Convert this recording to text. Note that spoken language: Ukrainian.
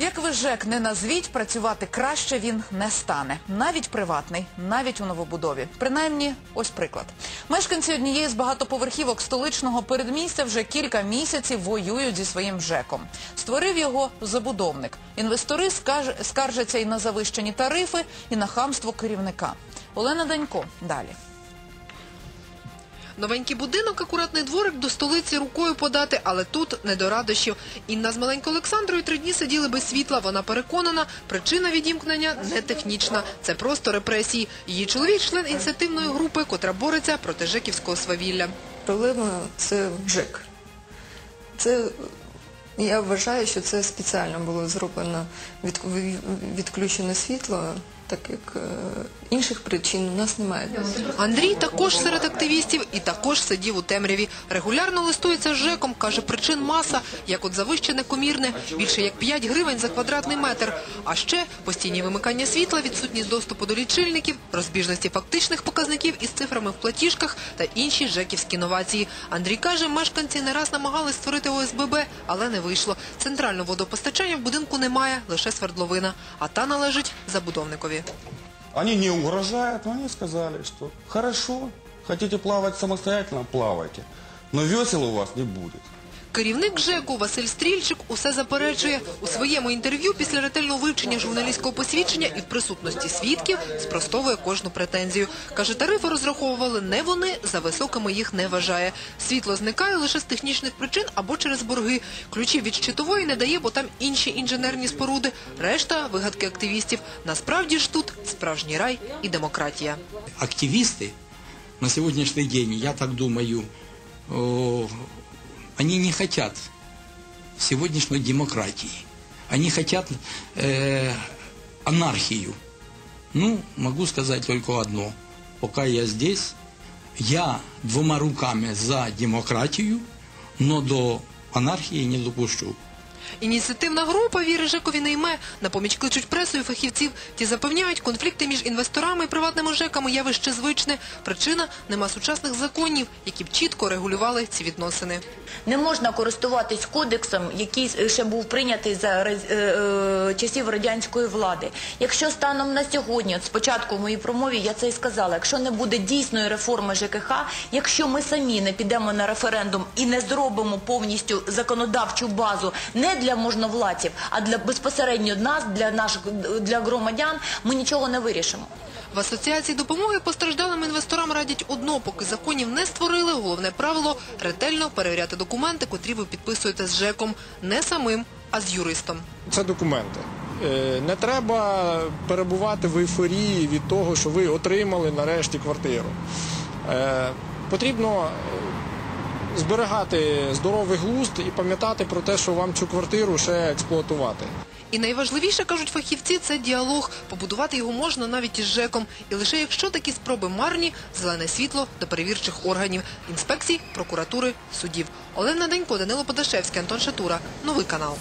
Як ви ЖЕК не назвіть, працювати краще він не стане. Навіть приватний, навіть у новобудові. Принаймні, ось приклад. Мешканці однієї з багатоповерхівок столичного передмістя вже кілька місяців воюють зі своїм ЖЕКом. Створив його забудовник. Інвестори скаржаться і на завищені тарифи, і на хамство керівника. Олена Данько. Далі. Новенький будинок, акуратний дворик до столиці рукою подати, але тут не до радощів. Інна з маленькою Олександрою три дні сиділи без світла. Вона переконана, причина відімкнення не технічна. Це просто репресії. Її чоловік член ініціативної групи, котра бореться проти жеківського свавілля. Проблема це ЖЕК. Це я вважаю, що це спеціально було зроблено від, відключене світло, так як е, інших причин у нас немає. Андрій також серед активістів і також сидів у темряві. Регулярно листується з ЖЕКом, каже, причин маса, як от завищене комірне, більше як 5 гривень за квадратний метр. А ще постійні вимикання світла, відсутність доступу до лічильників, розбіжності фактичних показників із цифрами в платіжках та інші жеківські новації. Андрій каже, мешканці не раз намагались створити ОСББ, але не вийшло. Центрального водопостачання в будинку немає, лише свердловина, а та належить забудовникові. Они не угрожают, но они сказали, что хорошо, хотите плавать самостоятельно, плавайте, но весел у вас не будет. Керівник ЖЕКу Василь Стрільчик усе заперечує. У своєму інтерв'ю після ретельного вивчення журналістського посвідчення і в присутності свідків спростовує кожну претензію. Каже, тарифи розраховували не вони, за високими їх не вважає. Світло зникає лише з технічних причин або через борги. Ключів від щитової не дає, бо там інші інженерні споруди. Решта – вигадки активістів. Насправді ж тут справжній рай і демократія. активисты на сегодняшний день, я так думаю, они не хотят сегодняшней демократии. Они хотят э, анархию. Ну, могу сказать только одно. Пока я здесь, я двумя руками за демократию, но до анархии не допущу. Ініціативна група віри Жекові не йме. На поміч кличуть пресу і фахівців. Ті запевняють, конфлікти між інвесторами і приватними ЖЕКами явище звичне. Причина – нема сучасних законів, які б чітко регулювали ці відносини. Не можна користуватись кодексом, який ще був прийнятий за е, е, часів радянської влади. Якщо станом на сьогодні, от спочатку в моїй промові я це і сказала, якщо не буде дійсної реформи ЖКХ, якщо ми самі не підемо на референдум і не зробимо повністю законодавчу базу не для можновладців, а для безпосередньо нас, для наших для громадян, ми нічого не вирішимо. В Асоціації допомоги постраждалим інвесторам радять одно, поки законів не створили, головне правило – ретельно перевіряти документи, котрі ви підписуєте з ЖЕКом. Не самим, а з юристом. Це документи. Е, Не треба перебувати в ейфорії від того, що ви отримали нарешті квартиру. Е, Потрібно е, зберігати здоровий глузд і пам'ятати про те, що вам цю квартиру ще експлуатувати. І найважливіше, кажуть фахівці, це діалог. Побудувати його можна навіть із ЖЕКом. І лише якщо такі спроби марні, зелене світло до перевірчих органів, інспекцій, прокуратури, судів. Олена Денько, Данило Подашевський, Антон Шатура. Новий канал.